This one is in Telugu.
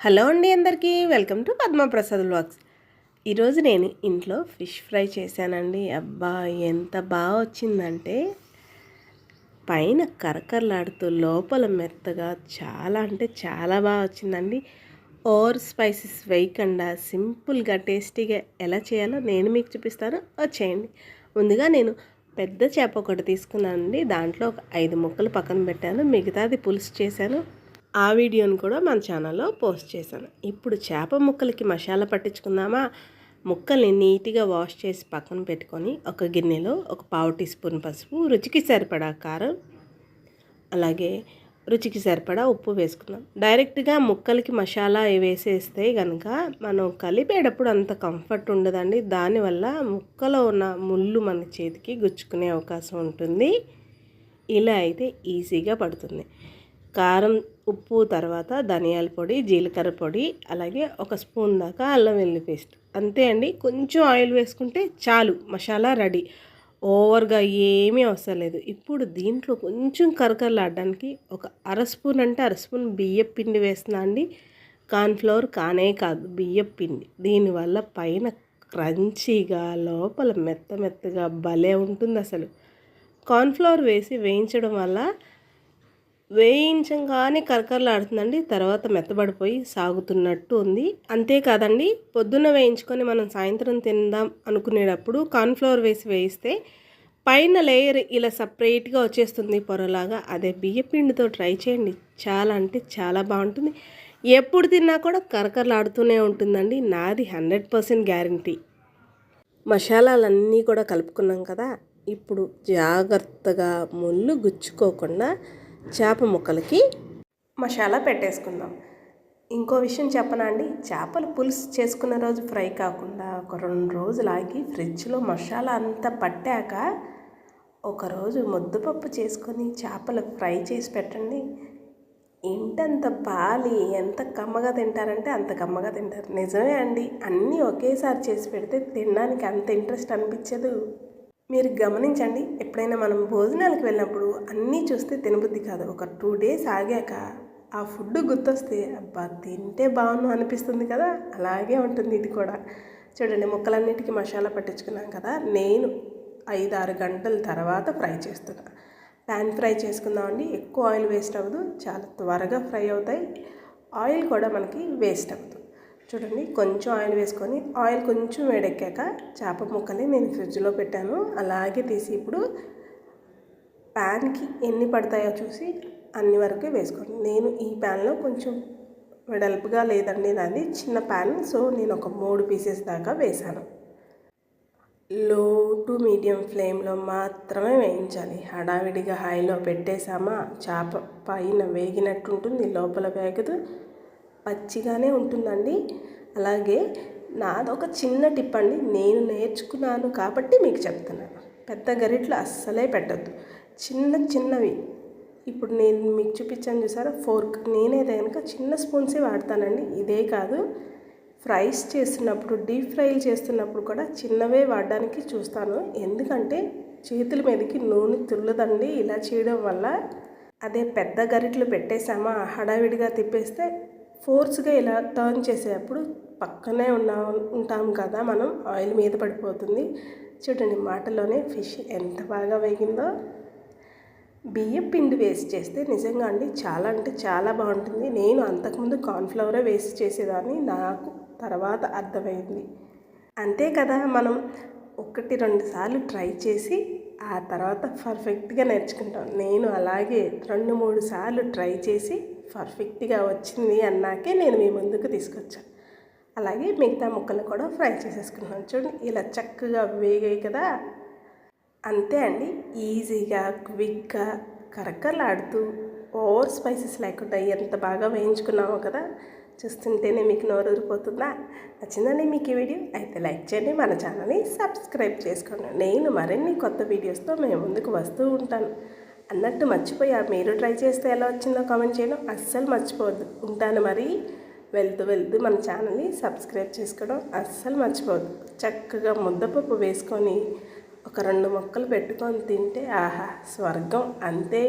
హలో అండి అందరికీ వెల్కమ్ టు పద్మప్రసాద్ వ్లాగ్స్. ఈరోజు నేను ఇంట్లో ఫిష్ ఫ్రై చేశానండి. అబ్బా ఎంత బాగా వచ్చిందంటే పైన కరకరలాడుతూ లోపల మెత్తగా చాలా అంటే చాలా బాగా వచ్చిందండి. ఓవర్ స్పైసెస్ వేయకుండా సింపుల్గా టేస్టీగా ఎలా చేయాలో నేను మీకు చూపిస్తాను. వచ్చేయండి. ముందుగా నేను పెద్ద చేప ఒకటి తీసుకున్నానండి. దాంట్లో ఒక ఐదు ముక్కలు పక్కన పెట్టాను. మిగతాది పులుసు చేశాను. ఆ వీడియోని కూడా మన ఛానల్లో పోస్ట్ చేశాను. ఇప్పుడు చేప ముక్కలకి మసాలా పట్టించుకుందామా? ముక్కల్ని నీట్గా వాష్ చేసి పక్కన పెట్టుకొని ఒక గిన్నెలో ఒక పావు టీ స్పూన్ పసుపు రుచికి సరిపడా కారం అలాగే రుచికి సరిపడా ఉప్పు వేసుకుందాం. డైరెక్ట్గా ముక్కలకి మసాలా వేసేస్తే కనుక మనం కలిపేటప్పుడు అంత కంఫర్ట్ ఉండదండి. దానివల్ల ముక్కలో ఉన్న ముళ్ళు మన చేతికి గుచ్చుకునే అవకాశం ఉంటుంది. ఇలా అయితే ఈజీగా పడుతుంది. కారం ఉప్పు తర్వాత ధనియాల పొడి జీలకర్ర పొడి అలాగే ఒక స్పూన్ దాకా అల్లం వెల్లి పేస్ట్. అంతే అండి. కొంచెం ఆయిల్ వేసుకుంటే చాలు. మసాలా రెడీ. ఓవర్గా ఏమీ అవసరం లేదు. ఇప్పుడు దీంట్లో కొంచెం కరకరలాడడానికి ఒక అర స్పూన్ అంటే అర స్పూన్ బియ్యం పిండి వేస్తున్నా అండి. కార్న్ఫ్లవర్ కానే కాదు బియ్యం పిండి. దీనివల్ల పైన క్రంచీగా లోపల మెత్త మెత్తగా భలే ఉంటుంది అసలు. కార్న్ఫ్లవర్ వేసి వేయించడం వల్ల వేయించగానే కరకరలాడుతుందండి. తర్వాత మెత్తబడిపోయి సాగుతున్నట్టు ఉంది. అంతేకాదండి పొద్దున్న వేయించుకొని మనం సాయంత్రం తిందాం అనుకునేటప్పుడు కార్న్ఫ్లవర్ వేసి వేయిస్తే పైన లేయర్ ఇలా సపరేట్గా వచ్చేస్తుంది పొరలాగా. అదే బియ్యపిండితో ట్రై చేయండి. చాలా అంటే చాలా బాగుంటుంది. ఎప్పుడు తిన్నా కూడా కరకరలాడుతూనే ఉంటుందండి. నాది హండ్రెడ్ పర్సెంట్ గ్యారంటీ. మసాలాలన్నీ కూడా కలుపుకున్నాం కదా. ఇప్పుడు జాగ్రత్తగా ముళ్ళు గుచ్చుకోకుండా చేప ముక్కలకి మసాలా పెట్టేసుకుందాం. ఇంకో విషయం చెప్పనా అండి? చేపలు పులుసు చేసుకున్న రోజు ఫ్రై కాకుండా ఒక రెండు రోజులు ఆగి ఫ్రిడ్జ్లో మసాలా అంతా పట్టాక ఒకరోజు ముద్దపప్పు చేసుకొని చేపలు ఫ్రై చేసి పెట్టండి. ఇంటంత పాలి ఎంత కమ్మగా తింటారంటే అంత కమ్మగా తింటారు. నిజమే అండి. అన్నీ ఒకేసారి చేసి పెడితే తినడానికి అంత ఇంట్రెస్ట్ అనిపించదు. మీరు గమనించండి ఎప్పుడైనా మనం భోజనాలకు వెళ్ళినప్పుడు అన్నీ చూస్తే తినబుద్ధి కాదు. ఒక టూ డేస్ ఆగాక ఆ ఫుడ్ గుర్తొస్తే అబ్బా తింటే బాగుండు అనిపిస్తుంది కదా? అలాగే ఉంటుంది ఇది కూడా. చూడండి ముక్కలన్నిటికీ మసాలా పట్టించుకున్నాం కదా? నేను ఐదు ఆరు గంటల తర్వాత ఫ్రై చేస్తున్నా. ప్యాన్ ఫ్రై చేసుకుందామండి ఎక్కువ ఆయిల్ వేస్ట్ అవ్వదు. చాలా త్వరగా ఫ్రై అవుతాయి. ఆయిల్ కూడా మనకి వేస్ట్ అవ్వదు. చూడండి కొంచెం ఆయిల్ వేసుకొని ఆయిల్ కొంచెం వేడెక్కాక చేప ముక్కల్ని నేను ఫ్రిడ్జ్లో పెట్టాను. అలాగే తీసి ఇప్పుడు ప్యాన్కి ఎన్ని పడతాయో చూసి అన్ని వరకు వేసుకోండి. నేను ఈ ప్యాన్లో కొంచెం వెడల్పుగా లేదండి నాది చిన్న ప్యాన్. సో నేను ఒక మూడు పీసెస్ దాకా వేశాను. లో టు మీడియం ఫ్లేమ్లో మాత్రమే వేయించాలి. హడావిడిగా హైలో పెట్టేసామా చేప పైన వేగినట్టు ఉంటుంది లోపల వేగదు. పచ్చిగానే ఉంటుందండి. అలాగే నాదొక చిన్న టిప్ అండి. నేను నేర్చుకున్నాను కాబట్టి మీకు చెప్తున్నాను. పెద్ద గరిట్లు అస్సలే పెట్టద్దు. చిన్న చిన్నవి. ఇప్పుడు నేను మీకు చూపించాను చూసారా? ఫోర్క్. నేనైతే కనుక చిన్న స్పూన్సే వాడతానండి. ఇదే కాదు. ఫ్రైస్ చేస్తున్నప్పుడు డీప్ ఫ్రైలు చేస్తున్నప్పుడు కూడా చిన్నవే వాడడానికి చూస్తాను. ఎందుకంటే చేతుల మీదకి నూనె తుల్లదండి. ఇలా చేయడం వల్ల అదే పెద్ద గరిట్లు పెట్టేసామా హడావిడిగా తిప్పేస్తే ఫోర్స్గా ఇలా టర్న్ చేసేటప్పుడు పక్కనే ఉన్నా ఉంటాం కదా మనం ఆయిల్ మీద పడిపోతుంది. చూడండి మాటలోనే ఫిష్ ఎంత బాగా వేగిందో. బియ్యం పిండి వేస్ట్ చేస్తే నిజంగా అండి చాలా అంటే చాలా బాగుంటుంది. నేను అంతకుముందు కార్న్ఫ్లవరే వేస్ట్ చేసేదాన్ని నాకు తర్వాత అర్థమైంది. అంతే కదా మనం ఒకటి రెండు సార్లు ట్రై చేసి ఆ తర్వాత పర్ఫెక్ట్గా నేర్చుకుంటాం. నేను అలాగే రెండు మూడు సార్లు ట్రై చేసి పర్ఫెక్ట్గా వచ్చింది అన్నాకే నేను మీ ముందుకు తీసుకొచ్చాను అలాగే మిగతా ముక్కలు కూడా ఫ్రై చేసేసుకున్నాను. చూడండి ఇలా చక్కగా వేగాయి కదా. అంతే అండి ఈజీగా క్విక్గా కరకరలాడుతూ ఓవర్ స్పైసెస్ లేకుండా ఎంత బాగా వేయించుకున్నామో కదా. చూస్తుంటేనే మీకు నోరు ఊరిపోతుందా? నచ్చిందండి మీకు ఈ వీడియో? అయితే లైక్ చేయండి మన ఛానల్ని సబ్స్క్రైబ్ చేసుకోండి. నేను మరిన్ని కొత్త వీడియోస్తో మేము ముందుకు వస్తూ ఉంటాను. అన్నట్టు మర్చిపోయా మీరు ట్రై చేస్తే ఎలా వచ్చిందో కామెంట్ చేయడం అస్సలు మర్చిపోవద్దు. ఉంటాను మరి. వెళ్తూ వెళ్తూ మన ఛానల్ని సబ్స్క్రైబ్ చేసుకోవడం అస్సలు మర్చిపోవద్దు. చక్కగా ముద్దపప్పు వేసుకొని ఒక రెండు మొక్కలు పెట్టుకొని తింటే ఆహా స్వర్గం అంతే.